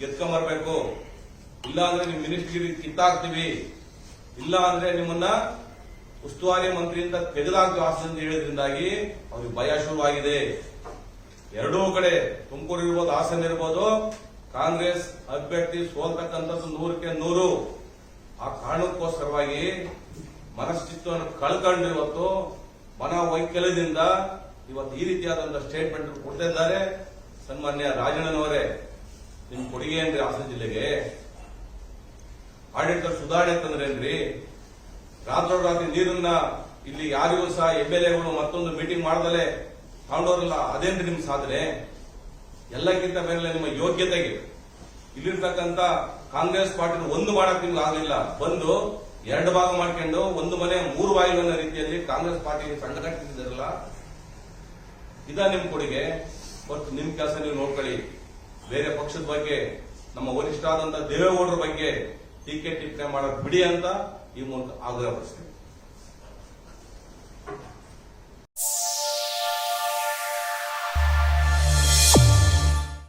ಗೆದ್ಕೊಂಬರ್ಬೇಕು. ಇಲ್ಲ ಅಂದ್ರೆ ನಿಮ್ ಮಿನಿಸ್ಟ್ರಿ ಕಿತ್ತಾಕ್ತಿವಿ. ಇಲ್ಲ ಅಂದ್ರೆ ನಿಮ್ಮನ್ನ ಉಸ್ತುವಾರಿ ಮಂತ್ರಿಯಿಂದ ತೆಗೆದಾಕ್ತೀವಿ ಹಾಸನ ಹೇಳಿದ್ರಿಂದಾಗಿ ಅವ್ರಿಗೆ ಭಯ ಶುರುವಾಗಿದೆ. ಎರಡೂ ಕಡೆ ತುಮಕೂರು ಇರ್ಬೋದು, ಹಾಸನ ಇರ್ಬೋದು, ಕಾಂಗ್ರೆಸ್ ಅಭ್ಯರ್ಥಿ ಸೋಲ್ತಕ್ಕಂಥದ್ದು ನೂರಕ್ಕೆ ನೂರು. ಆ ಕಾರಣಕ್ಕೋಸ್ಕರವಾಗಿ ಮನಸ್ಥಿತ್ವವನ್ನು ಕಳ್ಕೊಂಡು ಇವತ್ತು ಮನ ವೈಕಲ್ಯದಿಂದ ಇವತ್ತು ಈ ರೀತಿಯಾದಂತಹ ಸ್ಟೇಟ್ಮೆಂಟ್ ಕೊಡ್ತಾ ಇದ್ದಾರೆ. ಸನ್ಮಾನ್ಯ ರಾಜಣ್ಣನವರೇ. ನಿಮ್ ಕೊಡುಗೆ ಏನ್ರಿ ಹಾಸನ ಜಿಲ್ಲೆಗೆ? ಆಡಳಿತ ಸುಧಾರಣೆ ಅಂತಂದ್ರೇನ್ರಿ ರಾತ್ರೋರಾತ್ರಿ ನೀರನ್ನ ಇಲ್ಲಿ ಯಾರಿಗೂ ಸಹ ಎಂ ಎಲ್ ಎಗಳು ಮತ್ತೊಂದು ಮೀಟಿಂಗ್ ಮಾಡದಲೆ ತಗೊಂಡವ್ರಲ್ಲ ಅದೇನ್ರಿ ನಿಮ್ ಸಾಧನೆ? ಎಲ್ಲಕ್ಕಿಂತ ಮೇಲೆ ನಿಮ್ಮ ಯೋಗ್ಯತೆಗೆ ಇಲ್ಲಿರ್ತಕ್ಕಂಥ ಕಾಂಗ್ರೆಸ್ ಪಾರ್ಟಿ ಒಂದು ಮಾಡಕ್ ನಿಮ್ಗೆ ಆಗಲಿಲ್ಲ. ಬಂದು ಎರಡು ಭಾಗ ಮಾಡ್ಕೊಂಡು ಒಂದು ಮನೆ, ಮೂರು ಅನ್ನೋ ರೀತಿಯಲ್ಲಿ ಕಾಂಗ್ರೆಸ್ ಪಾರ್ಟಿ ಸಂಘಟಿಸಿದಾರಲ್ಲ ಇದ ನಿಮ್ ಕೊಡುಗೆ. ಮತ್ತು ನಿಮ್ ಕೆಲಸ ನೀವು ನೋಡ್ಕೊಳ್ಳಿ. ಬೇರೆ ಪಕ್ಷದ ಬಗ್ಗೆ, ನಮ್ಮ ವರಿಷ್ಠ ಆದಂತ ದೇವೇಗೌಡರ ಬಗ್ಗೆ ಟೀಕೆ ಟಿಪ್ಪಣೆ ಮಾಡೋದು ಬಿಡಿ ಅಂತ ಈ ಮೂಲಕ ಆಗ್ರಹಪಡಿಸ್ತೀನಿ.